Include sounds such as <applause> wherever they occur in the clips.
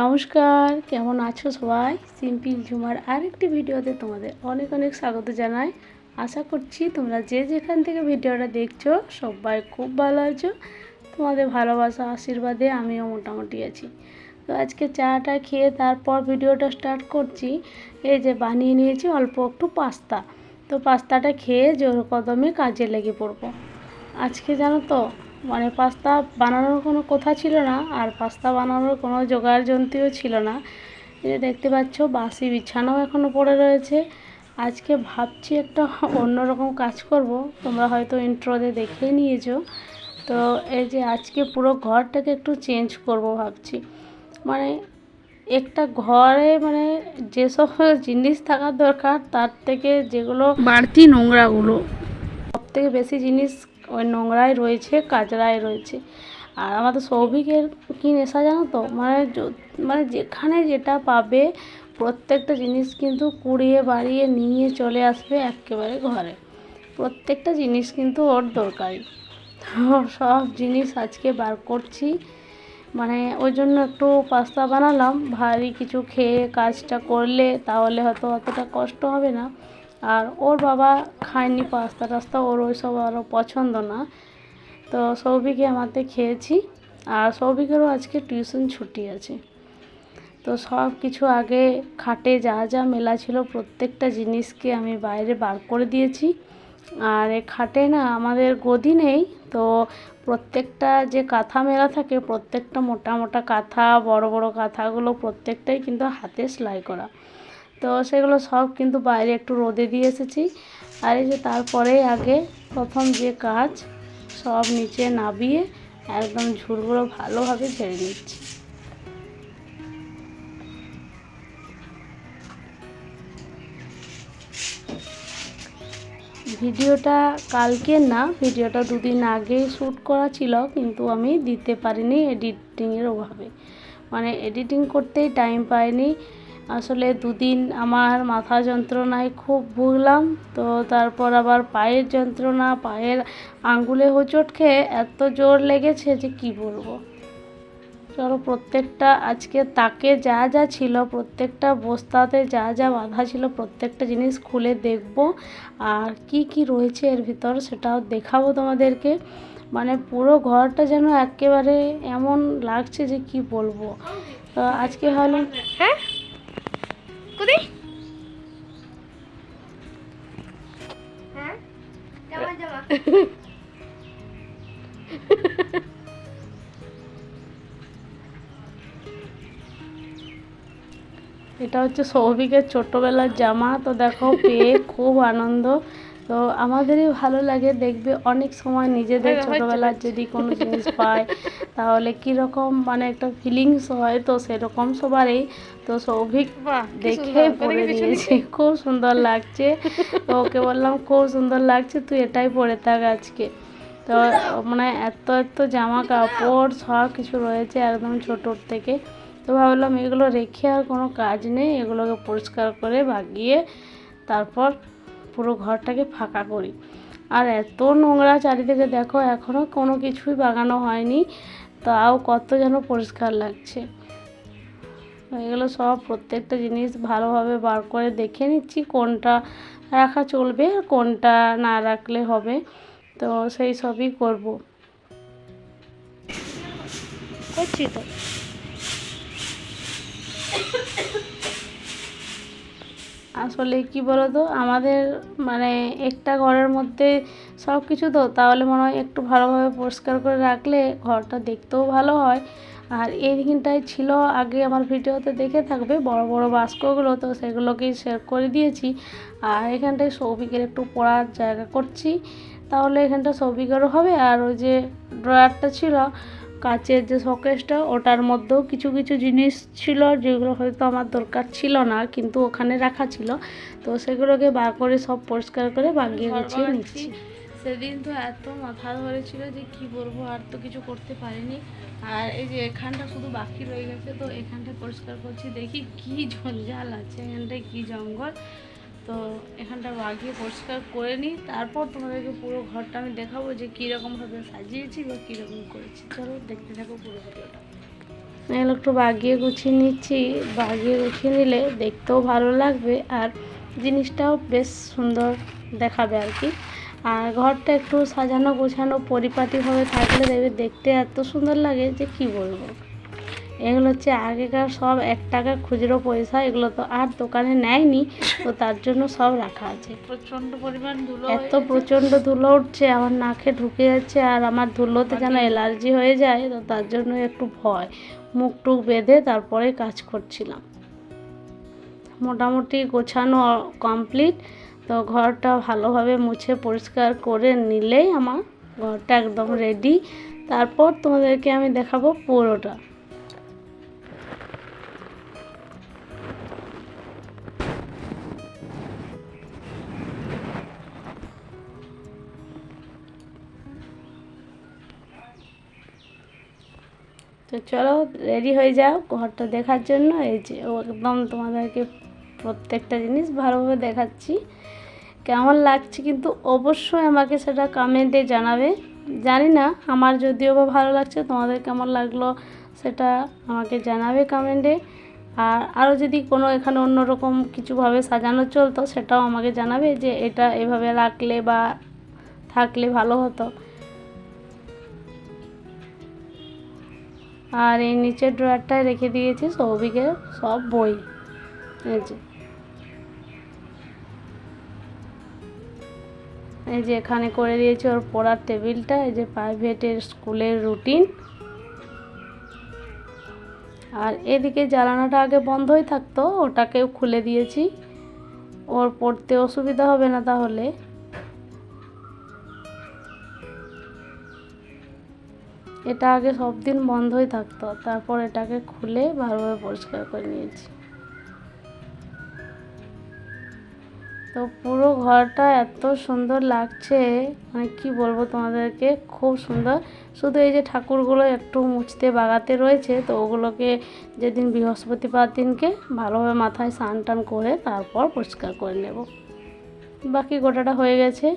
নমস্কার, কেমন আছো সবাই? সিম্পিল ঝুমার আরেকটি ভিডিওতে তোমাদের অনেক অনেক স্বাগত জানাই। আশা করছি তোমরা যে যেখান থেকে ভিডিওটা দেখছ সবাই খুব ভালো আছো। তোমাদের ভালোবাসা, আশীর্বাদে আমিও মোটামুটি আছি। তো আজকে চাটা খেয়ে তারপর ভিডিওটা স্টার্ট করছি। এই যে বানিয়ে নিয়েছি অল্প একটু পাস্তা। তো পাস্তাটা খেয়ে জোর কদমে কাজে লেগে পড়ব। আজকে জানো তো মানে পাস্তা বানানোর কোনো কথা ছিল না, আর পাস্তা বানানোর কোনো জোগাড় যন্ত্রও ছিল না। এটা দেখতে পাচ্ছ, বাসি বিছানাও এখনও পড়ে রয়েছে। আজকে ভাবছি একটা অন্যরকম কাজ করব, তোমরা হয়তো ইন্ট্রোতে দেখেই নিয়েছো। তো এই যে আজকে পুরো ঘরটাকে একটু চেঞ্জ করব ভাবছি। মানে একটা ঘরে মানে যেসব জিনিস থাকার দরকার তার থেকে যেগুলো বাড়তি নোংরাগুলো। সব থেকে বেশি জিনিস ওই নোংরায় রয়েছে কাচরায় রয়েছে। আর আমাদের সৌভিকের কী নেশা জানো তো? মানে মানে যেখানে যেটা পাবে প্রত্যেকটা জিনিস কিন্তু কুড়িয়ে বাড়িয়ে নিয়ে চলে আসবে একেবারে ঘরে। প্রত্যেকটা জিনিস কিন্তু ওর দরকারি সব জিনিস আজকে বার করছি। মানে ওই জন্য একটু পাস্তা বানালাম, ভারী কিছু খেয়ে কাজটা করলে তাহলে হয়তো অতটা কষ্ট হবে না। আর ওর বাবা খায়নি পাস্তা টাস্তা, ওর ওইসব আরও পছন্দ না। তো সৌভিকে আমাদের খেয়েছি, আর সৌভিকেরও আজকে টিউশন ছুটি আছে। তো সব কিছু আগে খাটে যা যা মেলা ছিল, প্রত্যেকটা জিনিসকে আমি বাইরে বার করে দিয়েছি। আর এ খাটে না আমাদের গদি নেই তো প্রত্যেকটা যে কাঁথা মেলা থাকে, প্রত্যেকটা মোটা মোটা কাঁথা, বড় বড় কাঁথাগুলো প্রত্যেকটাই কিন্তু হাতে সেলাই করা। তো সেগুলো সব কিন্তু বাইরে একটু রোদে দিয়ে এসেছি। আর এই যে তারপরে আগে প্রথম যে কাজ, সব নিচে নাবিয়ে একদম ঝুলগুলো ভালোভাবে ঝেড়ে নিচ্ছি। ভিডিওটা কালকে না, ভিডিওটা দুদিন আগে শ্যুট করা ছিল, কিন্তু আমি দিতে পারিনি এডিটিংয়ের অভাবে। মানে এডিটিং করতেই টাইম পাইনি। আসলে দুদিন আমার মাথা যন্ত্রণায় খুব ভুগলাম, তো তারপর আবার পায়ের যন্ত্রণা, পায়ের আঙ্গুলে হোঁচট খেয়ে এত জোর লেগেছে যে কি বলব। চলো প্রত্যেকটা আজকে তাকে যা যা ছিল প্রত্যেকটা বস্তাতে যা যা বাঁধা ছিল প্রত্যেকটা জিনিস খুলে দেখব। আর কি কি রয়েছে এর ভিতর সেটাও দেখাবো তোমাদেরকে। মানে পুরো ঘরটা যেন একেবারে এমন লাগছে যে কি বলব। তো আজকে হলো হ্যাঁ? কোথায় হ্যাঁ? জামা জামা <laughs> এটা হচ্ছে সৌভিকের ছোটোবেলার জামা। তো দেখো পেয়ে খুব আনন্দ। তো আমাদেরই ভালো লাগে দেখবে অনেক সময় নিজেদের ছোটোবেলার যদি কোনো জিনিস পায় তাহলে কীরকম মানে একটা ফিলিংস হয় তো সেরকম সবারই। তো সৌভিক দেখে পরে নিয়েছে। খুব সুন্দর লাগছে। তো ওকে বললাম খুব সুন্দর লাগছে তুই এটাই পরে থাক আজকে। তো মানে এত এত জামা কাপড় সব কিছু রয়েছে একদম ছোটোর থেকে। তো ভাবলাম এগুলো রেখে আর কোনো কাজ নেই, এগুলোকে পরিষ্কার করে বাগিয়ে তারপর পুরো ঘরটাকে ফাঁকা করি। আর এত নোংরা চারিদিকে দেখো এখনও কোনো কিছুই বাগানো হয়নি, তাও কত যেন পরিষ্কার লাগছে। এগুলো সব প্রত্যেকটা জিনিস ভালোভাবে বার করে দেখে নিচ্ছি, কোনটা রাখা চলবে আর কোনটা না রাখলে হবে। তো সেই সবই করব। করছি তো? আসলে কি বলো তো আমাদের মানে একটা ঘরের মধ্যে সব কিছু তো, তাহলে মনে হয় একটু ভালোভাবে পরিষ্কার করে রাখলে ঘরটা দেখতেও ভালো হয়। আর এই দিকটায় ছিল আগে আমার ভিডিওতে দেখে থাকবে, বড় বড় বাস্কগুলো, তো সেগুলোকেই শেয়ার করে দিয়েছি। আর এখানটায় সৌভিকের একটু পড়ার জায়গা করছি। তাহলে এখানটা সৌভিকেরও হবে, আর ওই যে ড্রয়ারটা ছিল কাচের যে শোকেসটা ওটার মধ্যেও কিছু কিছু জিনিস ছিল যেগুলো হয়তো আমার দরকার ছিল না কিন্তু ওখানে রাখা ছিল। তো সেগুলোকে বার করে সব পরিষ্কার করে বাগিয়ে গুছিয়ে নিচ্ছি। সেদিন তো এত মাথা ধরেছিল যে কি বলব আর তো কিছু করতে পারিনি। আর এই যে এখানটা শুধু বাকি রয়ে গেছে তো এখানটা পরিষ্কার করছি। দেখি কি জঞ্জাল আছে এখানটায় কি জঙ্গল। তো এখানটা বাগিয়ে পরিষ্কার করে নিই। তারপর তোমাদেরকে পুরো ঘরটা আমি দেখাবো যে কীরকমভাবে সাজিয়েছি বা কীরকম করেছি। চলো দেখতে থাকো পুরো ভিডিওটা। এগুলো একটু বাগিয়ে গুছিয়ে নিচ্ছি। বাগিয়ে গুছিয়ে নিলে দেখতেও ভালো লাগবে আর জিনিসটাও বেশ সুন্দর দেখাবে আর কি। আর ঘরটা একটু সাজানো গোছানো পরিপাটিভাবে থাকলে দেখবে দেখতে এত সুন্দর লাগে যে কি বলব। এগুলো হচ্ছে আগেকার সব এক টাকা খুচরো পয়সা এগুলো তো আর দোকানে নেয়নি। তো তার জন্য সব রাখা আছে। প্রচণ্ড পরিমাণ ধুলো এত প্রচণ্ড ধুলো উঠছে আমার নাকে ঢুকে যাচ্ছে আর আমার ধুলোতে যেন অ্যালার্জি হয়ে যায় তো তার জন্য একটু ভয়। মুখ টুক বেঁধে তারপরে কাজ করছিলাম। মোটামুটি গোছানো কমপ্লিট তো ঘরটা ভালোভাবে মুছে পরিষ্কার করে নিলেই আমার ঘরটা একদম রেডি তারপর তোমাদেরকে আমি দেখাবো পুরোটা। তো চলো রেডি হয়ে যাও ঘরটা দেখার জন্য। এই যে একদম তোমাদেরকে প্রত্যেকটা জিনিস ভালোভাবে দেখাচ্ছি। কেমন লাগছে কিন্তু অবশ্যই আমাকে সেটা কমেন্টে জানাবে। জানি না, আমার যদিও বা ভালো লাগছে, তোমাদের কেমন লাগল সেটা আমাকে জানাবে কমেন্টে আর আরও যদি কোনো এখানে অন্যরকম কিছুভাবে সাজানো চলতো, সেটাও আমাকে জানাবে যে এটা এভাবে রাখলে বা থাকলে ভালো হতো। আর এই নিচের ড্রয়ারটায় রেখে দিয়েছি সৌভিকের সব বই। এই যে। এই যে এখানে করে দিয়েছি ওর পড়ার টেবিলটা, এই যে প্রাইভেটের স্কুলের রুটিন। আর এদিকে জ্বালানাটা আগে বন্ধই থাকতো, ওটাকেও খুলে দিয়েছি। ওর পড়তে অসুবিধা হবে না তাহলে। এটা আগে সব দিন বন্ধই থাকতো, তারপর এটাকে খুলে ভালোভাবে পরিষ্কার করে নিয়েছি। তো পুরো ঘরটা এত সুন্দর লাগছে মানে কি বলব তোমাদেরকে, খুব সুন্দর। শুধু এই যে ঠাকুরগুলো একটু মুছতে বাগাতে রয়েছে, তো ওগুলোকে যেদিন বৃহস্পতিবার দিনকে ভালোভাবে মাথায় স্নান টান করে তারপর পরিষ্কার করে নেব। বাকি গোটাটা হয়ে গেছে।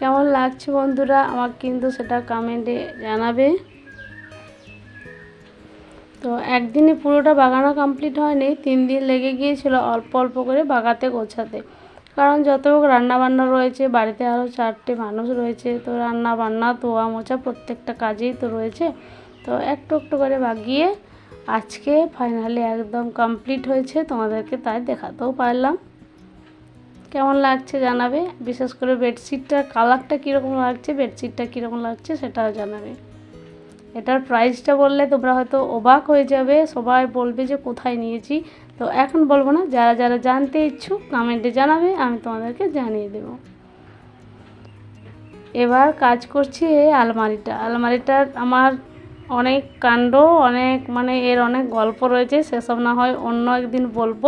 কেমন লাগছে বন্ধুরা? আমাকে কিন্তু সেটা কমেন্টে জানাবে। তো একদিনে পুরোটা বাগানো কমপ্লিট হয়নি, তিন দিন লেগে গিয়েছিল অল্প অল্প করে বাগাতে গোছাতে। কারণ যত রান্নাবান্না রয়েছে, বাড়িতে আরও চারটে মানুষ রয়েছে, তো রান্না বান্না ধোয়া মোছা প্রত্যেকটা কাজেই তো রয়েছে। তো একটু একটু করে বাগিয়ে আজকে ফাইনালি একদম কমপ্লিট হয়েছে, তোমাদেরকে তাই দেখাতেও পারলাম। কেমন লাগছে জানাবে, বিশেষ করে বেডশিটটার কালারটা কীরকম লাগছে বেডশিটটা কীরকম লাগছে সেটাও জানাবে। এটার প্রাইসটা বললে তোমরা হয়তো অবাক হয়ে যাবে, সবাই বলবে যে কোথায় নিয়েছি। তো এখন বলব না, যারা যারা জানতে ইচ্ছুক কমেন্টে জানাবে, আমি তোমাদেরকে জানিয়ে দেব। এবার কাজ করছি এই আলমারিটা। আলমারিটার আমার অনেক কাণ্ড, অনেক মানে এর অনেক গল্প রয়েছে, সেসব না হয় অন্য একদিন বলব।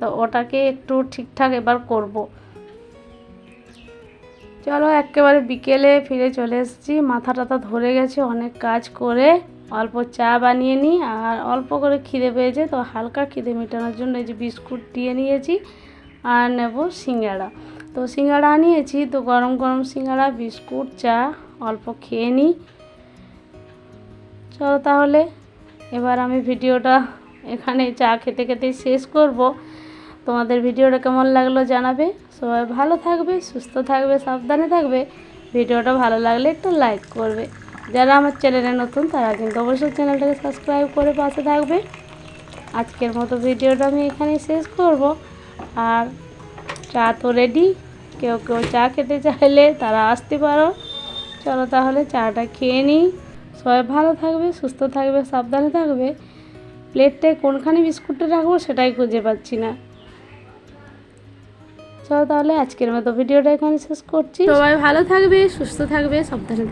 তো ওটাকে একটু ঠিকঠাক এবার করব। চলো, একেবারে বিকেলে ফিরে চলে এসেছি। মাথা টাথা ধরে গেছে, অনেক কাজ করে। অল্প চা বানিয়ে নিই, আর অল্প করে খিদে পেয়েছে, তো হালকা খিদে মেটানোর জন্য এই যে বিস্কুট দিয়ে নিয়েছি, আর নেব সিঙ্গাড়া। তো সিঙ্গাড়া নিয়েছি, তো গরম গরম সিঙ্গাড়া, বিস্কুট, চা, অল্প খেয়ে নিই। চলো তাহলে, এবার আমি ভিডিওটা এখানে চা খেতে খেতে শেষ করব। তোমাদের ভিডিওটা কেমন লাগল জানাবে? সবাই ভালো থাকবে, সুস্থ থাকবে, সাবধানে থাকবে। ভিডিওটা ভালো লাগলে একটু লাইক করবে। যারা আমার চ্যানেলে নতুন, তারা কিন্তু অবশ্যই চ্যানেলটাকে সাবস্ক্রাইব করে পাশে থাকবে। আজকের মতো ভিডিওটা আমি এখানেই শেষ করব। আর চা তো রেডি কেউ কেউ চা খেতে চাইলে তারা আসতে পারো। চলো তাহলে চাটা খেয়ে নিই। সবাই ভালো থাকবে, সুস্থ থাকবে, সাবধানে থাকবে। প্লেটটায় কোনখানে বিস্কুটটা রাখব সেটাই খুঁজে পাচ্ছি না। চলো তাহলে আজকের মতো ভিডিওটা এখানে শেষ করছি। সবাই ভালো থাকবে, সুস্থ থাকবে, সাবধানে থাকবে।